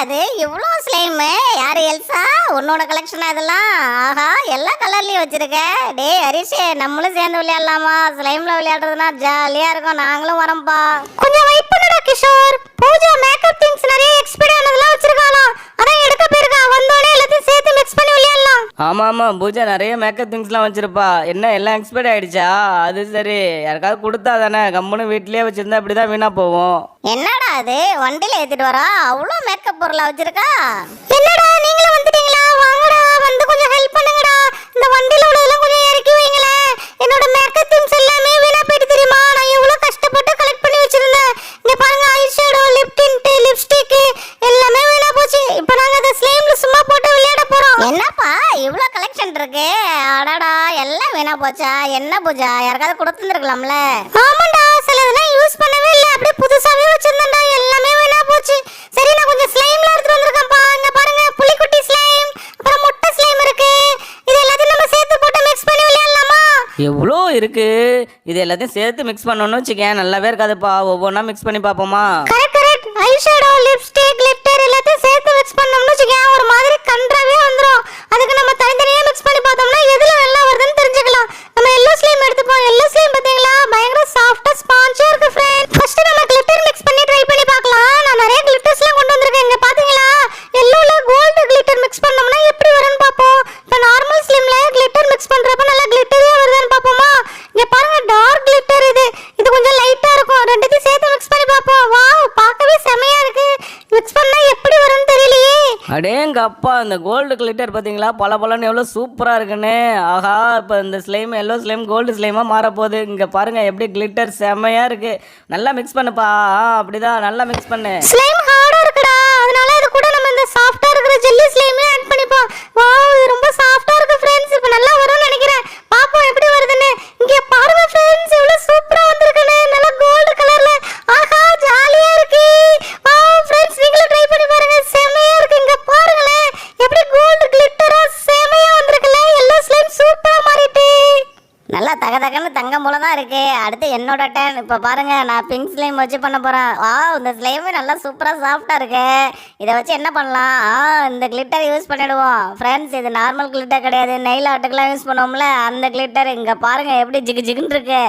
அது இவ்வளோ ஸ்லைமு யார் எல்சா உன்னோட கலெக்ஷன் இதெல்லாம்? ஆஹா எல்லா கலர்லேயும் வச்சிருக்க. டேய் ஹரிஷே நம்மளும் சேர்ந்து விளையாடலாமா? ஸ்லைமில் விளையாடுறதுனா ஜாலியாக இருக்கும். நாங்களும் வரோம்ப்பா. கொஞ்சம் வெயிட் பண்ணுடா கிஷோர். பூஜா மேக்கப் திங்ஸ் நிறைய எக்ஸ்பைரி ஆனதெல்லாம் வச்சிருக்காளாம். அதான் எடுக்க போயிருக்கான். வந்தோடனே எல்லாத்தையும் சேர்த்து மிக்ஸ் பண்ணி விளையாடலாம். ஆமாம் ஆமாம் பூஜா நிறைய மேக்கப் திங்ஸ்லாம் வச்சுருப்பா. என்ன எல்லாம் எக்ஸ்பைரி ஆகிடுச்சா அது சரி. யாருக்காவது கொடுத்தா தானே. கம்முன்னு வீட்லேயே வச்சிருந்தா இப்படி தான் வீணாக போவோம் என்னடா அது? வண்டியில் ஏற்றிட்டு வரா? அவ்வளோ மேக்கப் பொருளா வச்சிருக்கா? என்னடா நீங்களும் வந்துட்டீங்களா? வாங்கடா வந்து கொஞ்சம் ஹெல்ப் பண்ணுங்கடா. இந்த வண்டியில உள்ளதெல்லாம் கொஞ்சம் இறக்கி வைங்களேன். என்னோட மேக்கப் திங்ஸ் எல்லாமே வீணா போயிட்டு தெரியுமா? நான் எவ்வளவு கஷ்டப்பட்டு கலெக்ட் பண்ணி வச்சிருந்தேன். இங்க பாருங்க eye shadow lip tint lipstick எல்லாமே வீணா போச்சு. இப்போ நாங்க அந்த ஸ்லைம்ல சும்மா போட்டு விளையாட போறோம். என்னப்பா இவ்ளோ கலெக்ஷன் இருக்கு? அடடா எல்லாம் வீணா போச்சா? என்ன பூஜா யாருக்காவது கொடுத்துருக்கலாம்ல ஆமாண்டா சிலதெல்லாம் யூஸ் பண்ணவே இல்ல. அப்படியே புதுசாவே வச்சிருந்தேன்டா. எல்லாமே வீணா போச்சு சரி நான் கொஞ்சம் ஸ்லைம்ல எடுத்து வந்திருக்கேன்ப்பா இங்க பாருங்க புலிக்குட்டி ஸ்லைம் அப்புறம் முட்டை ஸ்லைம் இருக்கு இது எல்லாத்தையும் நம்ம சேர்த்து போட்டு மிக்ஸ் பண்ணி விளையாடலாமா எவ்வளோ இருக்கு. இது எல்லாத்தையும் சேர்த்து மிக்ஸ் பண்ணணும்னு வச்சுக்கேன். நல்லாவே இருக்காதுப்பா. ஒவ்வொன்றா மிக்ஸ் பண்ணி பார்ப்போமா? Correct correct eye shadow lipstick glitter எல்லாத்தையும் சேர்த்து மிக்ஸ் பண்ணோம்னு வச்சுக்கேன். ஒரு மாதிரி கன்றாவே வந்துரும். அதுக்கு நம்ம தனித்தனியா மிக்ஸ் பண்ணி பார்த்தோம்னா எதுல நல்லா வருதுன்னு தெரிஞ்சுக்கலாம் நம்ம எல்லோ ஸ்லைம் எடுத்துப்போம் எல்லோ ஸ்லைம் பாத்தீங்களா பயங்கர சாஃப்ட்டா ஸ்பாஞ்சா இருக்கு ஃப்ரெண்ட் ஃபர்ஸ்ட் நம்ம கிளிட்டர் மிக்ஸ் பண்ணி ட்ரை பண்ணி பார்க்கலாம் நான் நிறைய கிளிட்டர்ஸ்லாம் கொண்டு வந்திருக்கேன் இங்க பாத்தீங்களா எல்லோல கோல்டு கிளிட்டர் மிக்ஸ் பண்ணோம்னா எப்படி வரும்னு பார்ப்போம் இப்போ நார்மல் ஸ்லிம்ல கிளிட்டர் மிக்ஸ் பண்றப்ப நல்லா கிளிட்டரியா வருதான்னு பார்ப்போமா இங்க பாருங்க டார்க் கிளிட்டர் இது இது கொஞ்சம் லைட்டா இருக்கும் ரெண்டுத்தையும் சேர்த்து மிக்ஸ் பண்ணி பார்ப்போம் வாவ் பார்க்கவே செமையா இருக்கு மிக்ஸ் பண்ணா எப்படி வரும்னு தெரியலையே அடேங்க அப்பா இந்த கோல்டு கிளிட்டர் பார்த்தீங்களா பல பலன்னு எவ்வளோ சூப்பராக இருக்குன்னு. ஆஹா இப்போ இந்த ஸ்லைம் எல்லோ ஸ்லைம் கோல்டு ஸ்லைமாக மாறப்போகுது. இங்கே பாருங்கள் எப்படி கிளிட்டர் செம்மையாக இருக்குது நல்லா மிக்ஸ் பண்ணுப்பா. அப்படிதான் நல்லா மிக்ஸ் பண்ணு. ஸ்லைம் ஹார்டாக இருக்குடா அதனால இது கூட நம்ம இந்த சாஃப்ட்டா இருக்கிற ஜெல்லி ஸ்லைமே ஆட் பண்ணிப்போம் வாவ் இது ரொம்ப சாஃப்ட்டா இருக்கு ஃப்ரெண்ட்ஸ் இப்போ நல்லா வரும்னு நினைக்கிறேன் பாப்போம் எப்படி வருதுன்னு இங்க பாருங்க ஃப்ரெண்ட்ஸ் எவ்வளவு சூப்பரா வந்திருக்குன்னு நல்லா கோல்டு கலர்ல ஆஹா ஜாலியா இருக்கு வாவ் ஃப்ரெண்ட்ஸ் நீங்களும் ட்ரை பண்ணி பாருங்க செமையா இருக்கு இங்க பாருங்களேன் எப்படி கோல்டு கிளிட்டரா செமையா வந்திருக்குல்ல எல்லா ஸ்லைம் சூப்பரா மாறிட்டு எல்லாம் தக தகன்னு தங்கம் போல தான் இருக்கு. அடுத்து என்னோட டேன் இப்போ பாருங்க நான் பிங்க் ஸ்லைம் வச்சு பண்ண போறேன். ஆ இந்த ஸ்லைமே நல்லா சூப்பராக சாஃப்டாக இருக்கு. இதை வச்சு என்ன பண்ணலாம்? ஆ இந்த கிளிட்டர் யூஸ் பண்ணிடுவோம். ஃப்ரெண்ட்ஸ் இது நார்மல் கிளிட்டர் கிடையாது. நெயில் ஆட்டுக்கெல்லாம் யூஸ் பண்ணுவோம்ல. அந்த கிளிட்டர் இங்கே பாருங்க எப்படி ஜிகு ஜிகுன்னு இருக்கு.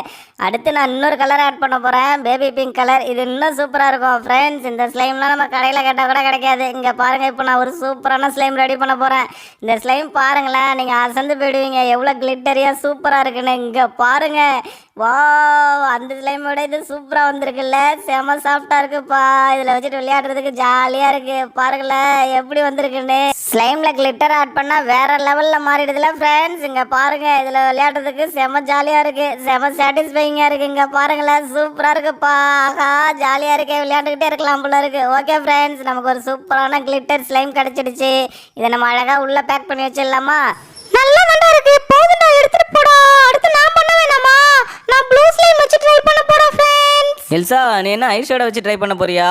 அடுத்து நான் இன்னொரு கலர் ஆட் பண்ண போகிறேன் பேபி பிங்க் கலர் இது இன்னும் சூப்பராக இருக்கும் ஃப்ரெண்ட்ஸ் இந்த ஸ்லைம்லாம் நம்ம கடையில் கேட்டால் கூட கிடைக்காது. இங்கே பாருங்கள் இப்போ நான் ஒரு சூப்பரான ஸ்லைம் ரெடி பண்ண போகிறேன் இந்த ஸ்லைம் பாருங்களேன் நீங்கள் அசந்து போயிடுவீங்க. எவ்வளோ கிளிட்டரியாக சூப்பராக இருக்குன்னு. இங்கே பாருங்கள் வா அந்த ஸ்லைம் விட இது சூப்பராக வந்திருக்குல்ல. செம சாஃப்டா இருக்குப்பா. இதில் வச்சுட்டு விளையாடுறதுக்கு ஜாலியாக இருக்கு. பாருங்களேன் எப்படி வந்திருக்குன்னு. ஸ்லைமில் கிளிட்டர் ஆட் பண்ணால் வேற லெவலில் மாறிடுதுல ஃப்ரெண்ட்ஸ் இங்கே பாருங்க இதில் விளையாடுறதுக்கு செம ஜாலியாக இருக்கு. செம சாட்டிஸ்ஃபைங்காக இருக்கு. இங்கே பாருங்களேன் சூப்பராக இருக்குப்பா. ஆஹா ஜாலியாக இருக்கே விளையாண்டுக்கிட்டே இருக்கலாம் போல இருக்கு. ஓகே ஃப்ரெண்ட்ஸ் நமக்கு ஒரு சூப்பரான கிளிட்டர் ஸ்லைம் கிடச்சிடுச்சு. இதை நம்ம அழகாக உள்ளே பேக் பண்ணி வச்சிடலாமா? நல்லா நல்லா இருக்கு. போதும்டா எடுத்துட்டு போடா அடுத்து நான் பண்ண வேணாமா நான் ப்ளூ ஸ்லைம் வச்சு ட்ரை பண்ண போறோம் ஃப்ரெண்ட்ஸ் எல்சா நீ என்ன ஐஷேடோ வச்சு ட்ரை பண்ண போறியா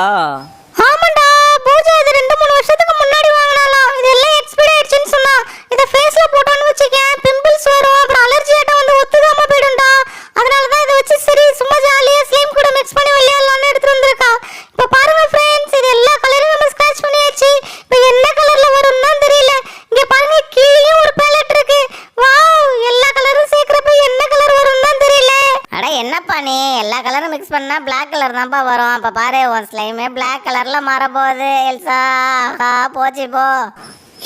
ஆமாண்டா பூஜா இது ரெண்டு மூணு வருஷத்துக்கு முன்னாடி வாங்கினாலாம் இது எல்லாம் எக்ஸ்பைரி ஆயிடுச்சுன்னு சொன்னா இதை ஃபேஸ்ல போட்டோன்னு வச்சுக்கேன் பிம்பிள்ஸ் வரும் அப்புறம் அலர்ஜி ஆட்டம் வந்து ஒத்துக்காம போயிடும்டா அதனால தான் இதை வச்சு சரி சும்மா ஜாலியா ஸ்லைம் கூட மிக்ஸ் பண்ணி விளையாடலாம்னு எடுத்துட்டு வந்திருக்கா இப்போ பாருங்க ஃப்ரெண்ட்ஸ் இது எல்லா கலரையும் நம்ம ஸ்க்ராட்ச் பண்ணியாச்சு இப்போ என்ன கலர்ல வரும்னு தான் தெரியல இங்க பாருங்க கீழே ஒரு பேலட் இருக்கு வாவ் எல்லா கலரும் சேர்க்கறப்ப என்ன கலர் வரும்னு தான் தெரியல அட என்னப்பா நீ எல்லா கலரும் மிக்ஸ் பண்ணா பிளாக் கலர் தான்ப்பா வரும். அப்போ பாரு உன் ஸ்லைமே பிளாக் கலர்ல மாறப்போகுது போகுது எல்சா ஆஹா போச்சு போ.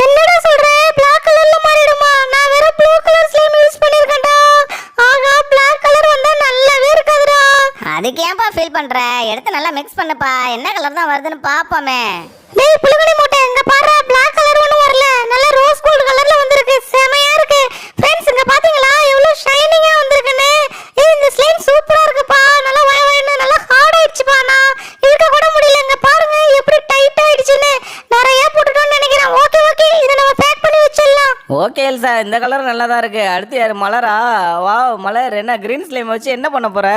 என்னடா சொல்ற? பிளாக் கலர்ல மாறிடுமா? நான் வேற ப்ளூ கலர் ஸ்லைம் யூஸ் பண்ணிருக்கேன்டா. ஆஹா பிளாக் கலர் வந்தா நல்லாவே இருக்காதுடா. அதுக்கு ஏன்பா ஃபீல் பண்ற? எடுத்து நல்லா மிக்ஸ் பண்ணுப்பா. என்ன கலர் தான் வருதுன்னு பாப்போமே. டேய் புளுகடி மூட்டை எங்க பாரு பிளாக் கலர் ஒண்ணு வரல நல்ல ரோஸ் கோல்ட் கலர்ல வந்திருக்கு செமையா இருக்கு ஃப்ரெண்ட்ஸ் இங்க பாத்தீங்களா எவ்வளவு ஷைனிங்கா வந்திருக்குன்னு ஏய் இந்த ஸ்லைம் சூப்பரா இருக்குப்பா நல்லா வய வயன்னு நல்லா ஹார்ட் ஆயிடுச்சுப்பா நான் இழுக்க கூட முடியல இங்க பாருங்க எப்படி டைட் ஆயிடுச்சுன்னு நிறைய போட்டுட்டோம்னு நினைக்கிறேன் ஓகே ஓகே இதை நம்ம பேக் பண்ணி வச்சிடலாம் ஓகே எல்சா இந்த கலர் நல்லா தான் இருக்கு. அடுத்து யார் மலரா? வா மலர் என்ன கிரீன் ஸ்லைம் வச்சு என்ன பண்ண போற?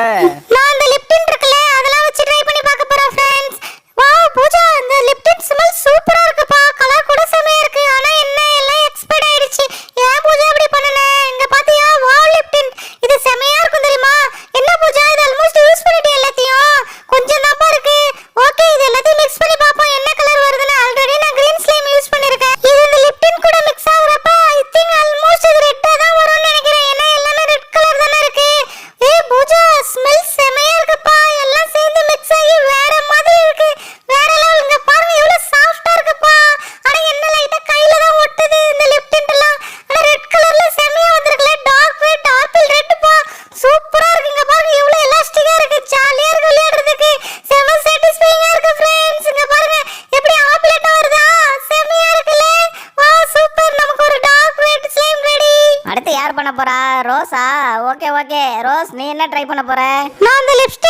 யார் பண்ண போறா. ரோஸா ஓகே ஓகே ரோஸ் நீ என்ன ட்ரை பண்ண போற? நான் அந்த லிப்ஸ்டிக்